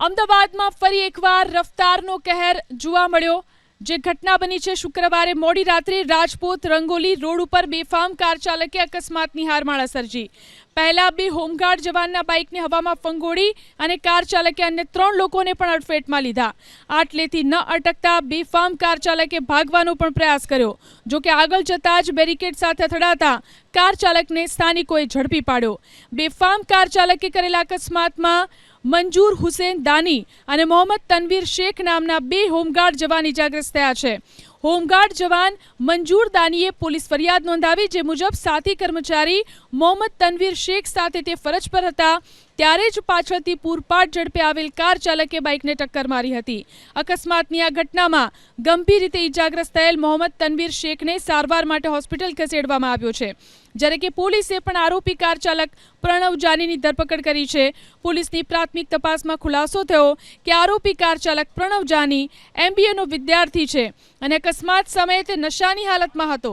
અમદાવાદમાં ફરી એકવાર રફતારનો કહેર જોવા મળ્યો. જે ઘટના બની છે શુક્રવારે મોડી રાત્રે રાજપૂત રંગોલી રોડ ઉપર બેફામ કાર ચાલકે અકસ્માતની હારમાળા સર્જી. પહેલા બે હોમગાર્ડ જવાનના બાઇકને હવામાં ફંગોળી અને કાર ચાલકે અન્ય ત્રણ લોકોને પણ અડફેટમાં લીધા. આટલેથી ન અટકતા બેફામ કાર ચાલકે ભાગવાનો પણ પ્રયાસ કર્યો. જો કે આગળ જતા જ બેરિકેડ સાથે અથડાતા કાર ચાલકને સ્થાનિકોએ ઝડપી પાડ્યો. બેફામ કાર ચાલકે કરેલા અકસ્માતમાં મંજૂર હુસેન દાની અને મોહમ્મદ તનવીર શેખ નામના બે હોમગાર્ડ જવાન ઇજાગ્રસ્ત થયા છે હોમગાર્ડ જવાન મંજૂર દાનીએ પોલીસ ફરિયાદ નોંધાવી જે મુજબ સાથી કર્મચારી મોહમ્મદ તનવીર શેખ સાથે તે ફરજ પર હતા. ત્યારે જ પાછળથી પૂરપાટ ઝડપે આવેલ કાર ચાલકે બાઇકને ટક્કર મારી હતી. અકસ્માતની આ ઘટનામાં ગંભીર રીતે ઇજાગ્રસ્ત થયેલ મોહમ્મદ તનવીર શેખને સારવાર માટે હોસ્પિટલ ખસેડવામાં આવ્યો છે. જ્યારે કે પોલીસે પણ આરોપી કાર ચાલક પ્રણવ જાનીની ધરપકડ કરી છે. પોલીસની પ્રાથમિક તપાસમાં ખુલાસો થયો કે આરોપી કાર ચાલક પ્રણવ જાની એમબીએનો વિદ્યાર્થી છે અને અકસ્માત સમયે તે નશાની હાલતમાં હતો.